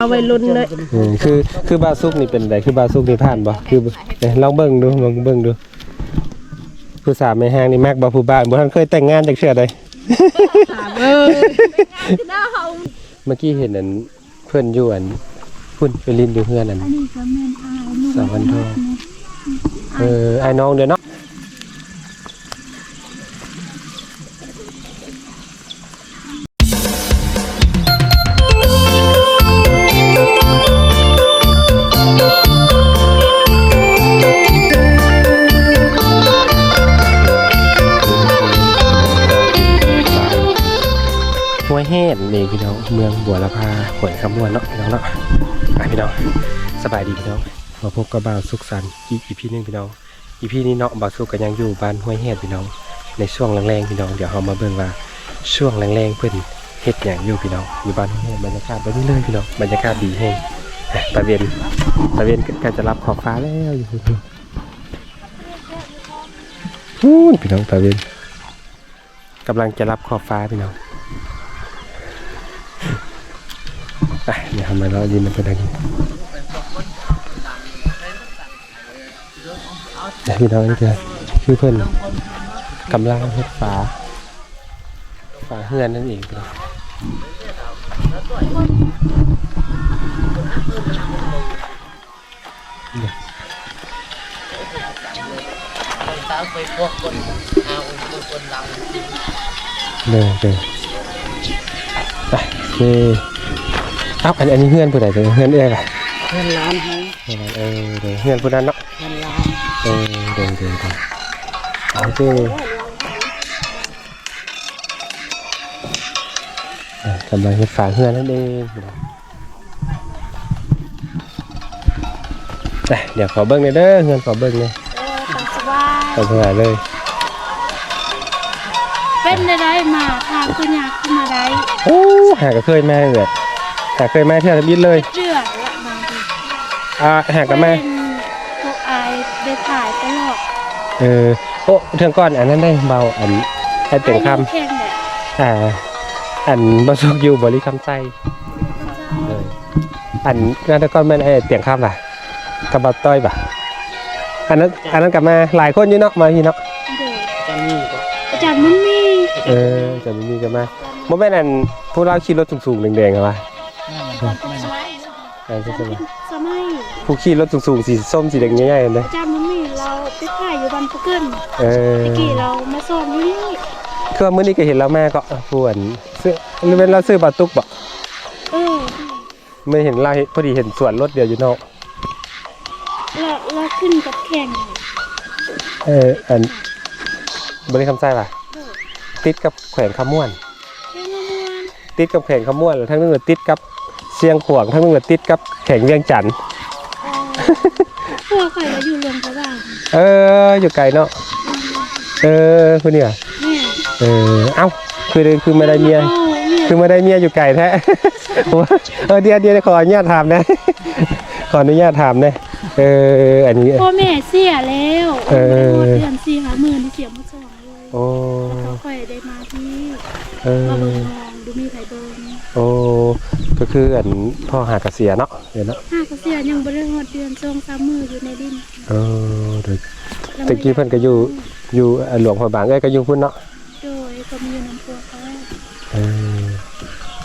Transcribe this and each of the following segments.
เอาไว้ลุ้นเลยเออคือคือบาซุกนี่เป็นไดคือบาซุกนี่ผ่านบ่คือเอ้ยลองเบิ่งดูลองเบิ่งดูผู้สาวแม่ห้างนี่มักบ่ผู้บ้านบ่ทันเคยแต่งงานจักเทื่อใดถามเออเมื่อกี้เห็นอันเพื่อนอยู่อันพุ่นไปลินอยู่เฮือนอันนี่ก็แม่นอายลูกสาววันทองเออไอ้น้องเด้อเนาะ วยแห่นนี่พี่น้องเมืองบัวละพาหวยคำมวนเนาะพี่น้องเนาะไปพี่น้องสบายดีพี่น้องมาพบกับบ่าวสุขสันต์อีกอีพีหนึงพี่น้องอีพีนี้เนาะบ่าวสุขก็ยังอยู่บ้านห้วยแห่นพี่น้อง ในช่วงแรงๆพี่น้องเดี๋ยวเรามาเบิ่งว่าช่วงแรงๆเพิ่นเฮ็ดหยังอยู่พี่น้องอยู่บ้านห้วยบรรยากาศแบบนี้เลยพี่น้องบรรยากาศดีแฮงตะเวนตะเวนกล้จะรับขอบฟ้าแล้วอยู่พี่น้องพี่น้องตะเวนกำลังจะรับขอบฟ้าพี่น้อง อะเดี๋ยวทำมาแล้วยืนมันเป็นทางนี้เดี๋ยวพี่น้องนี่คือคือเพื่อนกำลังเฮ็ดฝาฝาเฮือนนั่นเองพี่น้องเลยเลยไปนี่ เอ้าอันอันนี้เฮือนผู้ใดเป็นเฮือนเอ้ยป่ะเงินล้านให้เออเดี๋ยวเฮือนผู้นั้นเนาะเงินล้านเออเดี๋ยวเดี๋ยวเดี๋ยวโอเคอะกำลังเฮ็ดฝาเฮือนนั่นเองอะเดี๋ยวขอเบิ้งหน่อยเด้อเฮือนขอเบิ้งเลยเออตามสบายขอเบิ่งหน่อยเลย เป็นได้ได้มาทางขึ้นยากขึ้นมาได้โอ้หาก็เคยมาเลย หาเคยมาเที่ยวทบิดเลยเชื่อและบางทีอ่าหาก็มาเป็นพวกอายได้ถ่ายตลอดเออโอ้เทืองก่อนอันนั้นได้เบาอันให้เปลี่ยนคอายุแค่ไหนำอ่าอันบสุกอยู่บริคำใจเลยอันงานแตะก้อนแม่นไอ้เตียงข้ามล่ะกับบัตต้อยป่ะอันนั้นอันนั้นกลับมาหลายคนอยู่เนาะมาพี่เนาะเดี๋ยวจะมีก็อาจารย์มันมี เออจะมีกันมาโมแม่นอันพวกเราขี่รถสูงๆแดงๆเหรอวะ สมัยอันนั้นใช่ไหมสมัยผู้ขี่รถสูงๆสีส้มสีแดงใหญ่ๆเลยจามันมีเราไปถ่ายอยู่บันพะเกินเออตะกี้เรามาสอนอยู่นี่คือว่ามื้อนี้ก็เห็นแล้วแม่ก็พวนซื้อหรือเป็นเราซื้อปลาตุกบ่เออไม่เห็นเราพอดีเห็นสวนรถเดียวอยู่เนาะเราเราขึ้นกับแข่งเอออันบริคำใจป่ะติดกับแขวงขม่วน ติดกับแข่งขมวนแล้วทั้งนึงก็ติดกับ เชียงขวางทั้งนึงก็ติดกับแข่งเวียงจันทน์พวกข่อยก็อยู่รวมกับบ้านเอออยู่ไกลเนาะเออคุณเนี่ยแม่เออเอ้าคือคือไม่ได้เมียอาเมียคือไม่ได้เมียอยู่ไกลแท้ เออเดี๋ยวเดี๋ยวขออนุญาตถามนะขออนุญาตถามนะเอออันนี้ พ่อแม่เสียแล้วเออเดือนสี่หาหมื่นเสียมาสองเลยโอ้เขาค่อยได้มาที่เอมาเบิ่องทองดูมีไผเบิ่ง โอ้ก็คืออันพ่อหากระเสียเนาะเดี๋ยวเนาะห้าก็เสียยังบ่ได้ฮอดเดือนสองสามมื้ออยู่ในดินเออเดี๋ยวตะกี้เพิ่นก็อยู่อยู่อันหลวงพระบางเอ้ยก็อยู่พุ่นเนาะโดยก็มีอยู่น้ำพัวเขาเออ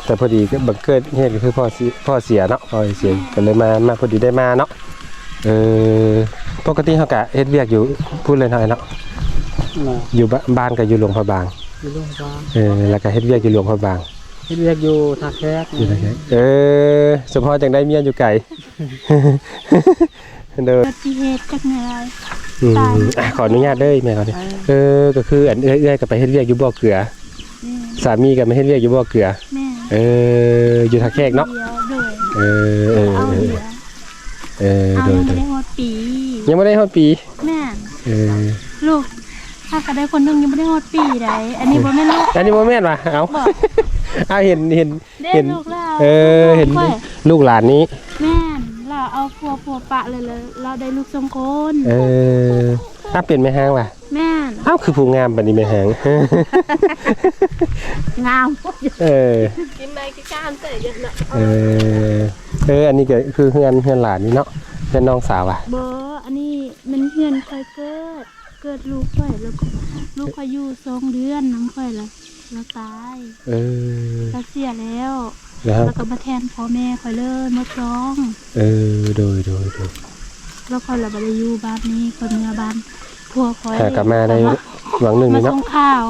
แต่พอดีก็บังเกิดเหตุก็คือพ่อเสียพ่อเสียเนาะพ่อเสียก็เลยมามาพอดีได้มาเนาะเออปกติเขากะเฮ็ดเวียกอยู่พูดเลยหน่อยเนาะมาอยู่บ้านบ้านก็อยู่หลวงพระบางอยู่โรงพยาบาลเออแล้วก็เฮ็ดเวียกอยู่หลวงพระบาง เฮ็ดเรียกอยู่ท่าแคกอยู่ไหนเออเฉพาะจังได้เมียอยู่ไกลเด้ออุบัติเหตุจักไงอืมอะขออนุญาตเด้อแม่เขาดิเออก็คืออันเอื้อยๆก็ไปเฮ็ดเวียกอยู่บ่อเกลือ สามีก็มาเฮ็ดเวียกอยู่บ่อเกลือ แม่เอออยู่ท่าแขกเนาะ เดียวโดยเออเออเอาเอเดีอยวเออเอาโดยยังโดไม่ยได้ฮอดปี ยังไม่ได้ฮอดปี แม่เออลูกถ้าก็ได้คนหนึงยังไม่ได้ฮอดปีใดอันนี้บ่แม่นลูกอันนี้โมเมนต์ว่ะเอา บอก เอาเห็นเห็นเด็เห็กนลูกเราเออเห็นค่อยลูกหลานนี้ แม่นเราเอาพัวพัวปะเลยเลยเราได้ลูกสองคนเออถ้าเปลี่ยนไม่ห้างว่ะแม่นนเอ้าคือผู้งามปานนี้แม่หาง งามเออ กินไปกินการเตะเยอะเนาะเออ เออ อันนี้ก็คือเฮือนเฮือนหลานนี่เนาะเฮือนน้องสาวอะบ่อันนี้มันเฮือนค่อยเกิด เกิดลูกค่อยแล้วก็ลูกค่อยอยู่สองเดือนน้ำค่อยละ แล้วตายเออแล้วเสียแล้วแล้วแล้วก็มาแทนพ่อแม่ค่อยเลยมาร้อง เออโดยโดยโดยแล้วค่อยละบ่ได้อยู่บ้านนี้คนเมื่อบ้านพัวค่อยหากลับมาได้หวังหนึ่งมานี่เนาะส่งข้าว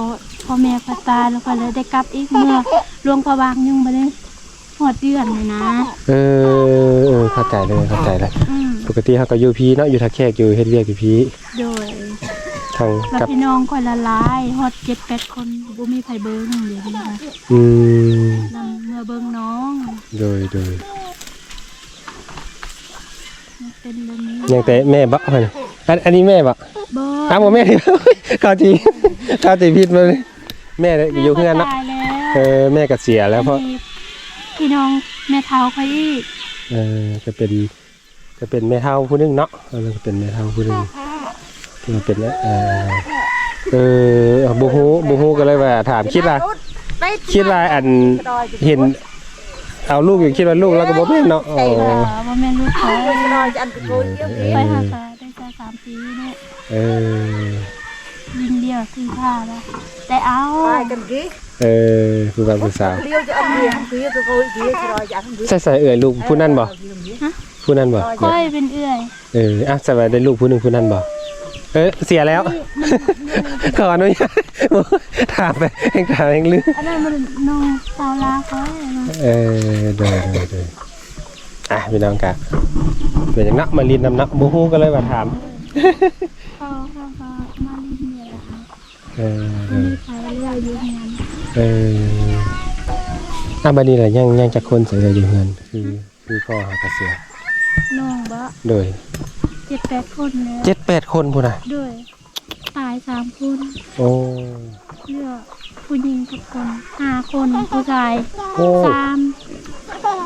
พ่อแม่ค่อยตายแล้วค่อยเลยได้กลับอีกเมื่อหลวงพระบางยังบ่ได้หอดเดือนเลยนะ เออเออเข้าใจเลยเข้าใจเลยอืมปกติเขาก็อยู่พีเนาะอยู่ทักแขกอยู่เฮ็ดเวียกอยู่พีโดย ทางแล้วกับพี่น้องค่อยละลายฮอดเจ็ดแปดคนบ่มีไผเบิ่งเดี๋ยวนี้ค่ะอืมนำเมื่อเบิ่งน้องโดยโดยมันเป็นเรื่องนี้ยังแต่แม่บ่เพิ่นอันอันนี้แม่บ่บ่อ้าวบ่แม่ดิเข้าทีเข้าทีผิดมาเลยแม่เนี่ยอยู่เฮือนเนาะตายแล้วเออแม่ก็เสียแล้วเพราะอันนี้พี่น้องแม่เฒ่าค่อยอีกเออจะเป็นจะเป็นแม่เฒ่าผู้หนึงเนาะเออก็เป็นแม่เฒ่าผู้หนึงที่ มาเป็นเออเออบ่ฮู้บ่ฮู้ก็เลยว่าถามคิดว่าคิดว่าอันเห็น เอาลูกอยู่คิดว่าลูกแล้วก็บ่แม่นเนาะอ๋อเออบ่แม่นลูกเขาเออไปหาตาได้แค่สามปีเนี่ยเออยิงเดียวซื้อผ้าแล้วแต่เอาเออผู้บ่าวผู้สาว Liêu cho ông liền, kia tôi coi kia cho rồi dạ không biết. ใส่ใส่เอ่ยลูกผู้นั้นบ่ผู้นั้นบ่ค่อยเป็นเอื้อยเอออะสบายได้ลูกผู้หนึงผู้นั้นบ่ เออเสียแล้ว ขออนุญาตถามไปแห่งถามแห่งลืมอันนั้นมันน้องสาวลาค่อยนะเออโดยโดยโดยอะพี่น้องกะเป็นอย่างนักมาลินนำนักบูฮูก็เลยมาถามเขาเขาก็มาลินเนี่ยแหละค่ะเออมีใครเรื่อยอยู่งานเอออะบัดนี้แหละยังยังจะคนเสียอยู่เฮือนคือคือพ่อหากระเสียน้องบะโดย เจ็ดแปดคนแล้วเจ็ดแปดคนพูดนะด้วยตายสามคนโอ้ เลือกผู้หญิงกับคนห้าคนผู้ชายโอ้ สาม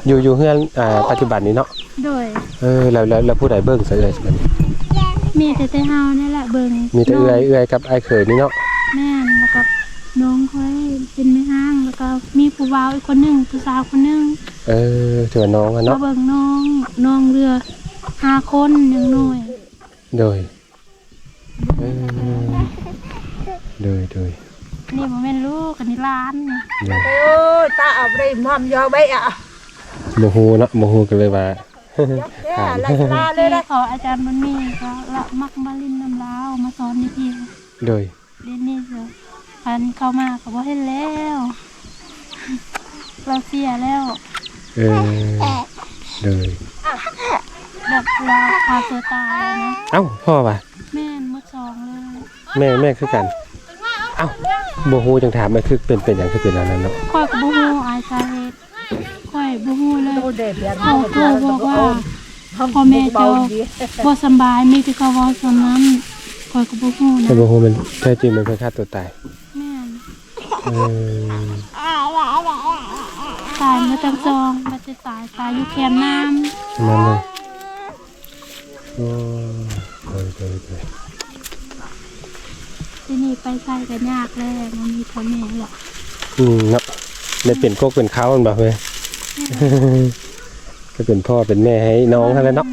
อยู่อยู่เฮือนอ่าปัจจุบันนี้เนาะ ด้วยเออแล้วแล้วแล้วผู้ใดเบิ่งเสียเลยบัดนี้มีแต่แต่เฮานี่แหละเบิ่งมีแต่น้งเอื้อยเอื้อยกับไอ้ายเขยนี่เนาะ แม่นแล้วก็น้องค่อยเป็นแม่ห้างแล้วก็มีผู้บ่าวอีกคนหนึ่งผู้สาวคนหนึ่งเออเถื่อน้องอะมาเนาะ เบิ่งน้องน้องเรือ ห้าคนยังน้อยโดยเออโดยโดยนี่บ่แม่นลูกอันนี้หล้านนี่โดย Ôi, ta ở đây mầm do bây ạ. โมโหเนาะโมโหกันเลยว่า Thế à, lại la เล lên ย đây. ขออาจารย์มันมีก็ละมักมาลินน้ำลาวมาสอนนี่พี่โดยเรียนนี่เถอะพันเข้ามาก็บ่เห็นแล้ว เราเสียแล้วเออโดย แบบเราพาตัวตายแล้วนะเอ้าพ่อป่ะแม่นหมดสองเลยแม่แม่คือกัน เอ้าโมโหจังถามมันคือเป็นเป็นอย่างคือเป็นอันนั้นเนาะค่อยก็บ่ฮู้อายสาเหตุค่อยบ่ฮู้เลย Tôi để biển เขาโทรบอกว่าพ่อแม่เจ้าบ่สำบายมีแต่เขาเว้าสำนั้นค่อยก็บ่ฮู้นะแต่โมโหมันแท้จริงมันเป็นฆ่าตัวตายแม่นเออตายมาจังจองมาจะตายตายอยู่แคมป์น้ำ ประมันเลย โอ้โดยโดยโดยที่นี่ไปใส่ก็ยากแล้วมันมีพ่อแม่หรอกอืมเนาะได้เป็นโคกเป็นเขามันบ่เว้ย ก็เป็นพ่อเป็นแม่ให้น้องเท่านั้นเนาะ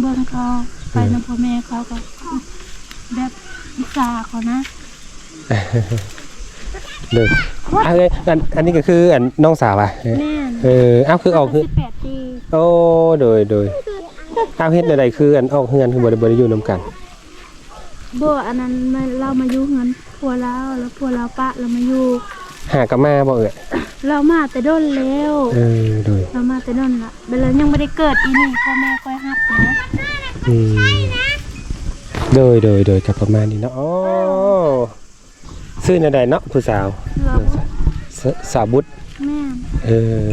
เบิ่งเขาไปนํพ่อแม่เขาก็แบบอิจฉาเขานะเลยอะเอ้ยอันอันนี้ก็คืออันน้องสาวอะ แม่นเออเอ้าคือออกคือ18ปีโอ้โดยโดยอ้าวเฮ็ดใดๆคืออันออกเฮือนคือบ่ได้บ่ได้อยู่นํกันบ่อันนั้นมาเรามาอยู่เงินผัวเราแล้วผัวเราปะเรามาอยู่หากลับมาบ่เอ่ยเรามาแต่ด้นแล้วเออโดยเรามาแต่ด้นละเบลยังไม่ได้เกิดอีนี่พ่อแม่ค่อยฮับนะอืมโดยโดยโดยกับประมาณนี้เนาะอ๋อซื้อใดๆเนาะผู้สาวเราสสาวบุตรแม่เออ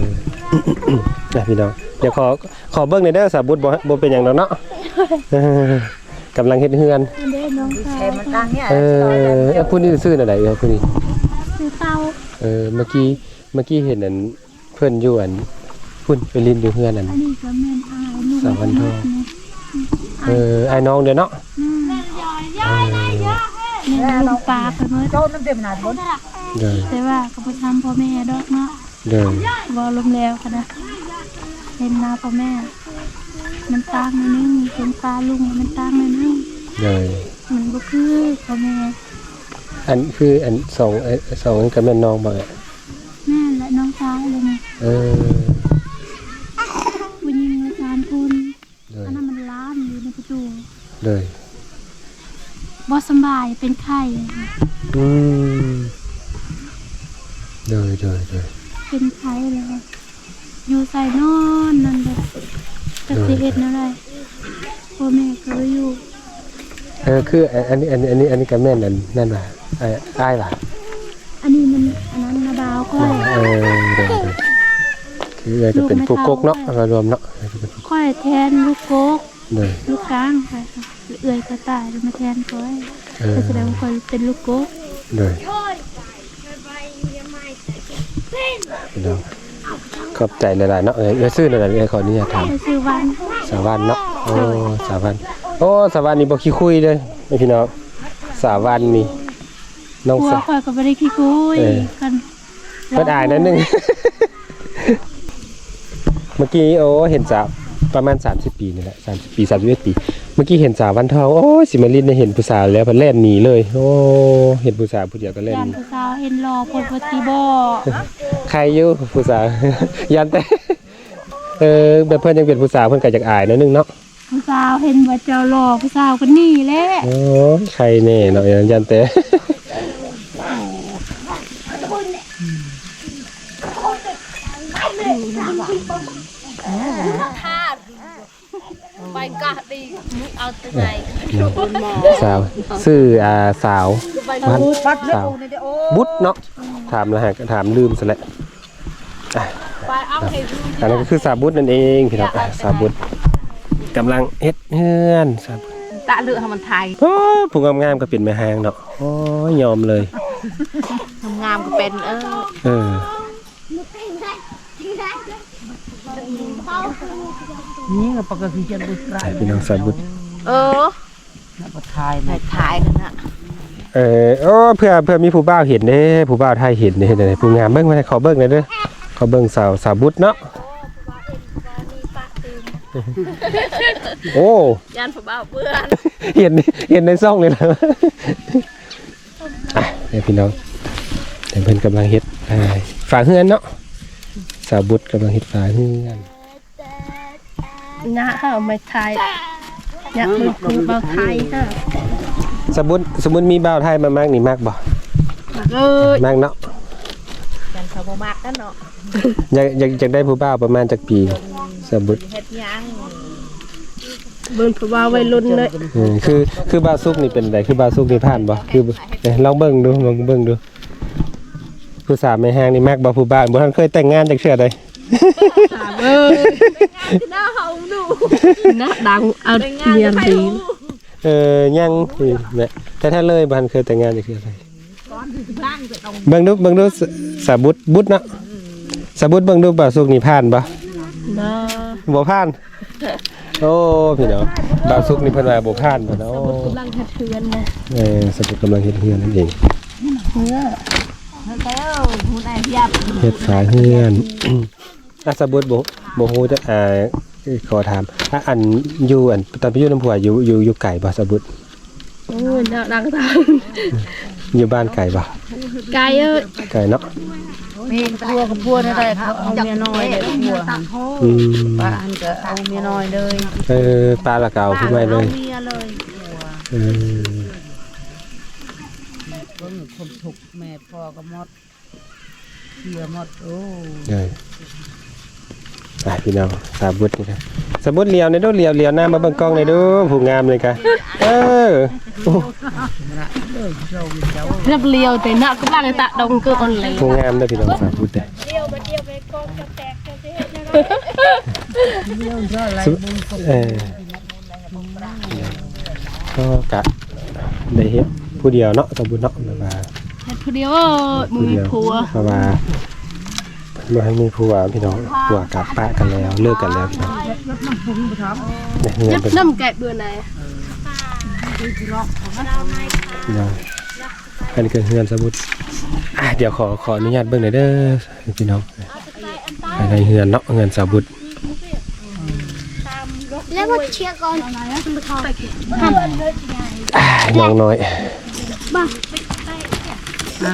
นะพี่น้องเดี๋ยวขอขอเบิ่งหน่อยเด้อสาบุตรบ่บ่เป็นหยังดอกเนาะเออกำลังเฮ็ดเฮือน เด้น้องสาว Thế mà tăng nhá. เออเอ้าผู้นี้ซื้อใดๆเอ้ยผู้นี้ซื้อเตาเออเมื่อกี้เมื่อกี้เห็นอันเพื่อนอยู่อันพุ่นไปลินอยู่เฮือนอัน อันนี้ก็แม่นอายลูกสาววันทอง เออไอ้น้องเด้อเนาะเออเนี่ยลูกปลาไปหมดโจนน้ำเต็มหนาดบนเลยแต่ว่าก็บ่ทำพ่อแม่ดอกเนาะ เลยบ่ลมแล้วกันนะเห็นหน้าพ่อแม่ มันต่างนิดนึงเห็นปลาลุงมันต่างนิดนึงเลยมันบ่คือพ่อแม่อันคืออันสองเอ้ยสองอันกับแม่น้องบ่เอ้ยแม่และน้องชายเลยไงเออผู้หญิงอาจารย์คุณเลยอันนั้นมันล้ามอยู่ในประตูเลยบ่สำบายเป็นไข้อืมเลยเลยเลย เป็นไข้เลยค่ะอยู่ใส่นอนนั่นแบบจะสิเฮ็ดแนวใดพ่อแม่ก็บ่อยู่เออคืออันนี้อันนี้อันนี้อันนี้กับแม่นั่นนั่นว่ะไอ้อ้ายว่ะอันนี้มันอันนั้นนาบาวค่อยเออเดี๋ยวเดี๋ยวคือเอ้ยก็เป็นผู้กกเนาะมารวมเนาะเอ้ยก็เป็นผู้ค่อยแทนลูกโกกเลยลูกกลางไปค่ะเอื้อยก็ตายแล้วมาแทนค่อยเออก็แสดงว่าค่อยเป็นลูกโกกเลย พี่น้องขอบใจหลายๆเนาะเอ้ยเอ้ยซื้อหน่อยๆเอ้ยขออนุญาตถามไปซื้อวันสาวันเนาะโอ้สาวันโอ้สาวันนี่บ่ขี้คุยเลยไอ้พี่น้องสาวันนี่น้องกลัวสาค่อยก็บ่ได้ขี้คุยเออ กันเพิ่นอายนั่นนึง เมื่อกี้โอ้เห็นสาว ประมาณ 30 ปีนี่แหละ30 ปี31ปี เมื่อกี้เห็นสาววันทอง โอ้ยสิมาลินได้เห็นผู้สาวแล้วเพิ่นแล่นหนีเลย โอ้ เห็นผู้สาวผู้เดียวก็แล่นยานหนีผู้สาวเห็นรอพลปฏิบ่ใครอยู่ผู้สาว ยันแต่ เออแบบเพิ่นยังเป็นผู้สาวเพิ่นก็จักอายหนิดนึงเนาะ ผู้สาวเห็นว่าเจ้ารอผู้สาวคนนี้แหละโอ้ยใครแน่เนาะยันแต่ ไปกะดีเอาตัวไหนสาวชื่ออ่าสาวบ้านปัดเลือสาวดในเด้อโอ้บุตรเนาะถามแล้วฮะถามลืมซะแล้วไปเอาให้อันนั้นก็คือสาวบุตรนั่นเองพี่น้องสาวบุตรกำลังเฮ็ดเฮือนสาวบุตรตะเลือกให้มันไทยโอ้ยผู้งามๆก็เป็นแม่หางเนาะโอ้ยยอมเลยทำงามก็เป็นเออ เออ นี่ก็ปกติจะดูสระไอ้พี่น้องสาวบุตรเออนับทายให้ถ่ายกันนะเออโอ้เพื่อเพื่อมีผู้บ่าวเห็นเด้ผู้บ่าวไทยเห็นเด้เฮ็ดจั่งใดผู้งามเบิ่งมาให้เขาเบิ่งหน่อยเด้อเขาเบิ่งสาวสาวบุตรเนาะโอ้ ยันผู้บ่าวเปื้อนเห็นเห็นในซ่องเลยนะอะเดี๋ยวพี่น้องเดี๋ยวเพิ่นกำลังเฮ็ดอ่าฝาเฮือนเนาะ สาวบุตรกำลังเฮ็ดฝาเฮือนนะเฮาไม่ไทยอยากมือคือบ่าวไทยฮะสมมุติสมมุติมีบ่าวไทยมามากนี่มากบ่เออมากเนาะยันเขาบ่มักกันเนาะอยากอยากอยากได้ผู้บ่าวประมาณจักปีสมมุติเฮ็ดหยังเบิ่งผู้บ่าววัยรุ่นเลยอืมคือคือบ่าวซุกนี่เป็นไดคือบ่าวซุกนี่ผ่านบ่คือเอ้ยลองเบิ่งดูลองเบิ่งดู ผู้สาวแม่ห้างนี่มากบ่ผู้บ่าวบ่ทันเคยแต่งงานจักเทื่อใดเออหน้าเฮาดูหน้าดังเอาเรียนดีเออยังนี่แม่แต่ถ้าเลยบ่ทันเคยแต่งงานจักเทื่อใดเบิ่งดูเบิ่งดูสสาบุตรบุตรเนาะสาบุตรเบิ่งดูบ่าวซุกนี่ผ่านบ่เนาะบ่ผ่าน โอ้พี่น้องบ่าวซุกนี่เพิ่นว่าบ่ผ่านบ่เนาะกำลังเฮ็ดเทือนนะเออสาบุตรกำลังเฮ็ดเฮือนนั่นเองแล้วผู้ใดยับ เฮ็ดฝาเฮือนอาสาบุตรบ่บ่ฮู้จะอ่าขอถามอะอันอยู่อันตอนไปอยู่น้ำผัวอยู่อยู่อยู่ไก่บ่สาบุตรโอ้ยน่าดังทางอยู่บ้านไก่บ่ไกลเอ้ยไก่เนาะมีพัวกับพัวนั่นแหละเขาเอาเมียน้อยเลยพัวอืมป้าอันก็เอาเมียน้อยเลยเออปลาละเก่าผู้ใหม่เลยเมียเลยเออเบิ่งคน ถูกแม่พ่อก็หมดเสียหมดโอ้เออไปพี่น้องสาบุตรนี่ครับสาบุตรเลียวในอยเดูเลียวเลียวหน้ามาเบิ่งกล้องในอยเดูผู้งามเลยกะเออโอ้เรียบเรียวแต่หน้ากำลังตะดงคือออนไลน์ผู้งามเด้อพี่น้องสาบุตรเด้อเดียวมาเดียวไปกองจะแตกจะสิเฮ็ดจังได๋สุเออก็กะได้เฮ็ดผู้เดียวเนาะสาบุตรเนาะแบบว่าเฮ็ด ผู้เดียวมึงมีผัวเพราะว่าบ่ให้มีผัวพี่น้องผัวกับปะกันแล้วเลิกกันแล้วพี่น้องเนี่ยเงิยันบเป็นน้ำแกะเบื่อไหนพี่น้องอันนี้คือเฮือนสมุดอะเดี๋ยวขอขออนุญาตเบิ่งหน่อยเด้อพี่น้องภายในเฮือนเนาะเฮือนสาบุตรแล้วมาเชียร์ก่อนอะยังน้อยนาง อื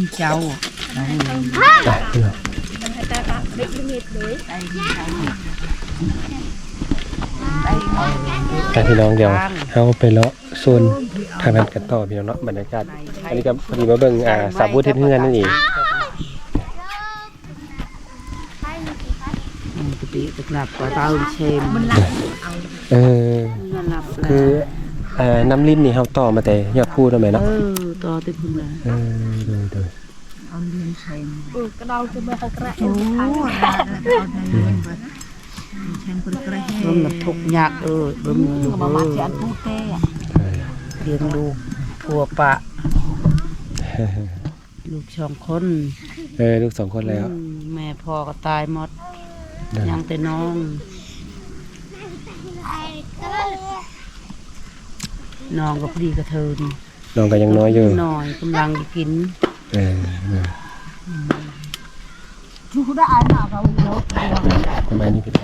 มเจ้าอะพี่น้องอะพี่น้องเดี๋ยวเอาไปเลาะโซนทางนั้นกันต่อพี่น้องเนาะบรรยากาศอันนี้ก็พอดีมาเบิ่งอ่าสาบุตรเฮ็ดเฮือนนั่นเองอืมกะปิตะกลับก็เต้าเชมเออคือ เอ่อน้ำลิ้นนี่เขาต่อมาแต่ยอดพูดได้ไหมเอเนาะอต่อติพุ่นละเออโดยโดยเอาเรียนเชมกระดองจะไม่กระโอ้เบิ่งแบบทุกข์ยากเออเบิ่งลูกเออใช่เลี้ยงลูกผัวปะ ลูกสองคนเออลูกสองคนแล้วอืมแม่พ่อก็ตายหมดได้ยังแต่น้อง น้องก็พอดีกระเทินน้องก็ยังน้อยอยู่น้อยกำลังจะกินเออเออประมาณนี้พี่ไ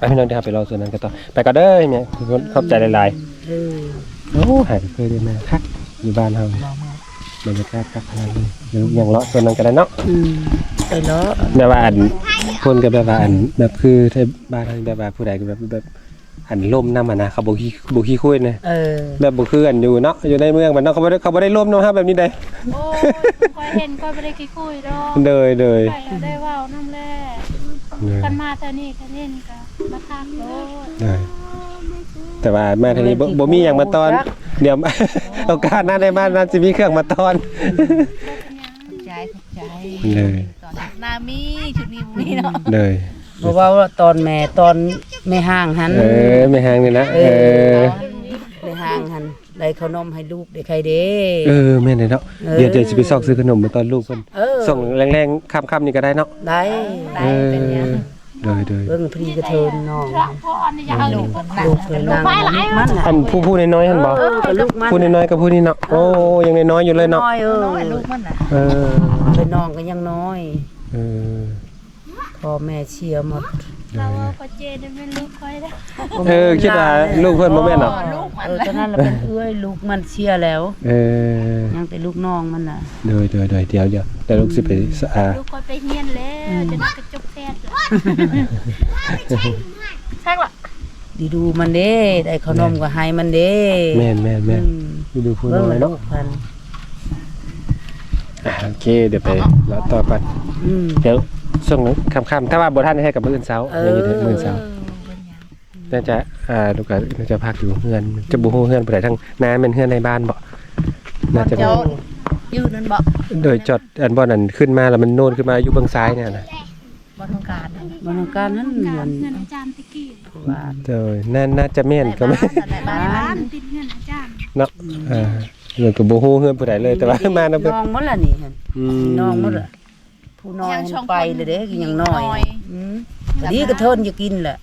ปพี่น้องเดี๋ยวเราไปรอส่วนนั้นกันต่อไปก็เด้อเนี่ยขอบใจหลายเออๆโอ้หายไปเคยได้มาคักอยู่บ้านเฮาบรรยากาศคักขนาดนี้เดี๋ยวยังเลาะส่วนนั้นกันได้เนาะอืมไปเลาะแบบว่าอันคนก็แบบว่าอันแบบคือที่บ้านเฮาแบบว่าผู้ใดก็แบบแบบ อันล่มน้ำอะนะเขาบ่ขี้บ่ขี้คุยนะเออแบบบ่คืออันอยู่เนาะอยู่ในเมืองมันเนาะเขาบ่ได้เขาบ่ได้ล่มเนาะฮะแบบนี้ได้โอ้ยคอยเห็นคอยไม่ได้คิดคุยดอกเดยเดยไปแล้วได้เว่าน้ำแร่เดยกันมาแต่นี่กันเห็นกันมาทางโลดเดยแต่ว่ามาทางนี้บ่บ่มีหยังมาตอน เดี๋ยวโอกาสหน้าได้มาน่าสิมีเครื่องมาตอนใจใจเลยตอนนามีชุดนี้มีเนาะเลยเพราะว่าตอนแม่ตอน แม่ห้างหันเออไม่ห่างเลยนะเอเอออแม่ห้างหันได้ขนมให้ลูกได้ใครเด้เออแม่นเลยเนาะเออเดี๋ยวเดี๋ยวสิไปซอกซื้อขนมมาตอนลูกเพิ่นเออส่งแรงๆค่ำๆนี่ก็ได้เนาะได้เออเลยเลยเบิ่งพรีกระเทินน้องพ่อนี่อยากเอาลูกลูกเพิ่นนั่งลูกมันน่ะอันผู้ผู้น้อยๆหั่นบ่เออกับลูกมันผู้น้อยๆกับผู้นี้เนาะโอ้ยังน้อยๆอยู่เลยเนาะน้อยเออน้อยลูกมันน่ะเออเป็นน้องก็ยังน้อยเออพ่อแม่เชียร์หมด เราว่าก็เจได้เป็นลูกคอยได้เออคิดว่าลูกเพิ่นบ่แม่นเนาะเออตอนนั้นเราเป็นเอื้อยลูกมันเชียร์แล้วเออยังแต่ลูกน้องมันน่ะเดี๋ยวเดี๋ยวเดี๋ยวเดี๋ยวเดี๋ยวเดี๋ยวลูกสิไปสะอาลูกคอยไปเฮียนแล้วจะได้กระจกแพทย์ใช่ละดีดูมันเด้ได้ขนมก็ให้มันเด้แม่นแม่นแม่นอืมดูดูผู้เบิ่น้งอยลูเนาะกพันอะโอเคเดี๋ยวไปแล้วต่อกันอืมเดี๋ยว ส่งค่ำๆถ้าว่าบ่ทันให้กับมื้ออื่นเช้าเออยังอยู่ในมื้ออื่นเช้าน่าจะอ่าลูกก็น่าจะพักอยู่เฮือน จะบ่ฮู้เฮือนผู้ใดทั้งน้าเป็นเฮือนในบ้านบ่น่าจะบ่เจ้ายืนนั่นบ่โดยจอดอันบ่นั้นขึ้นมาแล้วมันโน่นขึ้นมาอยู่เบื้องซ้ายเนี่ยนะบ่ต้องการบรรยากาศนั้นเหมืกาอรนเงินอาจารย์ตะกี้ผู้ว่าโดยน่าน่าจะแม่นก็แม่นบ้านบ้านติดเงินอาจารย์เนาะอ่าเรื่องก็บ่ฮู้เฮือนผู้ใดเลยแต่ว่ามานํเพิ่นน้องหมดละนี่หั่นอืมน้องหมดละ ผู้น้อยมันไปเลยเด้ยังน้อย อืมพอดีกระเทินจะกินแหละ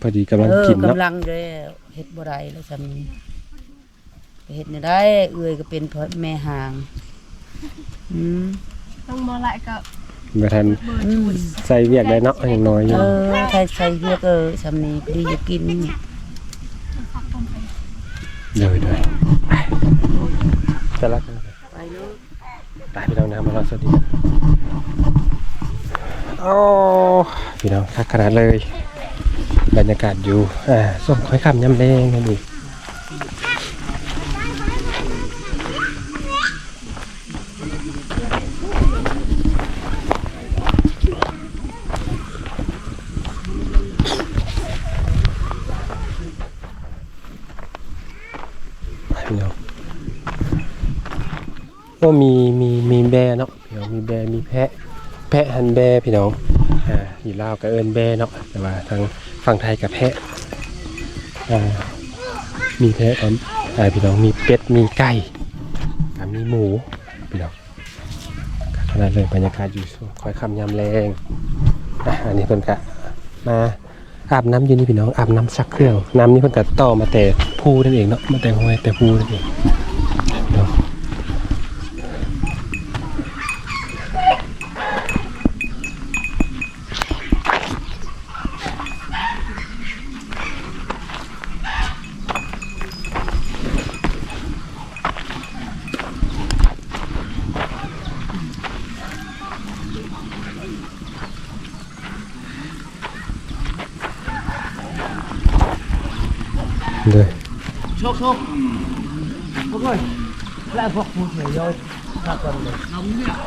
พอดีกำลังเออกินเนาะกำลังเลยเฮ็ดบ่ได้แล้วซำนี้ไปเฮ็ดนี่ได้ เอื้อยก็เป็นพ่อแม่ห่างอืมต้องมาหลายก็บ่ทันอืมใส่เวียกได้เนาะยังน้อยอยู่เออใครใส่เรียกเออซำนี้พอดีจะกินเดยเดยจะรักกันไปเนาะ ไปพี่น้องนะมาเราสวัสดี โอ้พี่น้องคักขนาดเลย บรรยากาศอยู่อ่าส้มค่อยคำยำแดงกันดีพี่น้องโอ้มีมีมีแบร์เนาะพี่น้องมีแบร์มีแพะ แพะหันแบพี่น้องอ่าอยู่ลาวกับเอิญแบเนาะแต่ว่าทางฝั่งไทยกับแพะอ่ามีแพะกับอ่าพี่น้องมีเป็ดมีไก่กับมีหมูพี่น้องขนาดเลยบรรยากาศอยู่คอยคำยำแรงอะอันนี้เพิ่นกะมาอาบน้ำอยู่นี่พี่น้องอาบน้ำซักเครื่องน้ำนี่เพิ่นก็ต่อมาแต่ภูนั่นเองเนาะมาแต่ห้วยแต่ภูนั่นเองเนาะเลย ชกชกพวกเลยแล้วพวกผู้เสียย่อยทักกัน เลย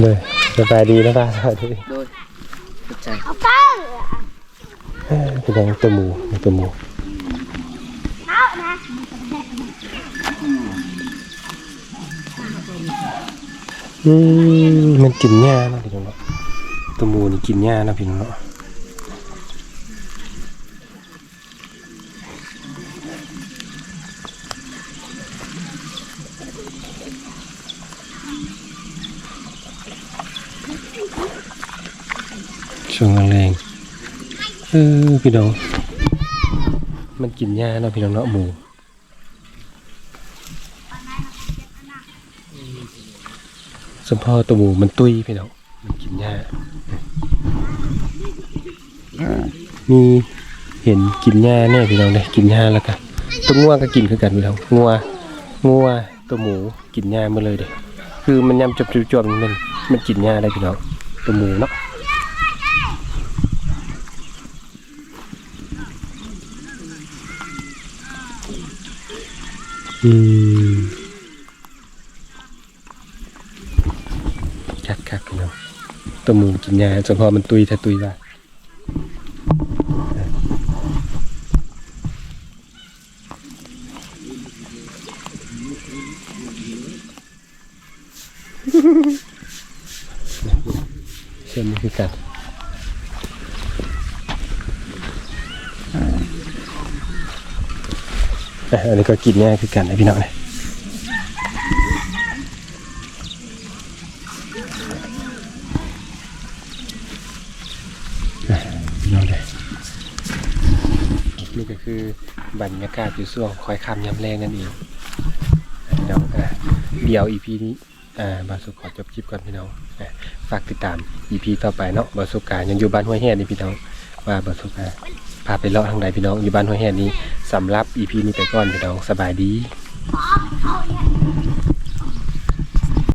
เลยสบายดีนะป้าสบายดีโดยเข้าใจเอ้ยพี่น้องตัวหมูตัวหมูอืมมันกินหญ้าเนาะพี่น้องเนาะตัวหมูนี่กินหญ้านะพี่น้องเนาะช่วงแรงๆเออ พี่น้อง มันกินหญ้าเนาะพี่น้องเนาะหมูสมพอตัวหมูมันตุ้ยพี่น้อง มันกินหญ้า มีเห็นกินหญ้าแน่พี่น้องเลยกินหญ้าแล้วกันตัวงัวก็กินคือกันพี่น้องงัวงัวตัวหมูกินหญ้าหมาเลยเด้คือมันยำจบจวบๆมันมันกินหญ้าได้พี่น้องตัวหมูเนาะ อืมคักคักๆเนาะตัวมูกินยาเฉพาะมันตุยถ้าตุยได้เช่นนี้คือกัน อันนี้ก็กินง่ายคือกันนะพี่น้องเลยพี่น้องเลยนี่ก็คือบรรยากาศอยู่ช่วงคอยคำยำแรงนั่นเองพี่น้องอะเดี๋ยวอีพีนี้อ่าบาสุขอจบคลิปก่อนพี่น้องฝากติดตามอีพีต่อไปเนาะบาสุกายังอยู่บ้านห้วยแห่นี่พี่น้องว่าบาสุกา พาไปเลาะทางใดพี่น้องอยู่บ้านห้วยแห่นี้สำหรับอีพีนี้ไปก่อนพี่น้องสบายดี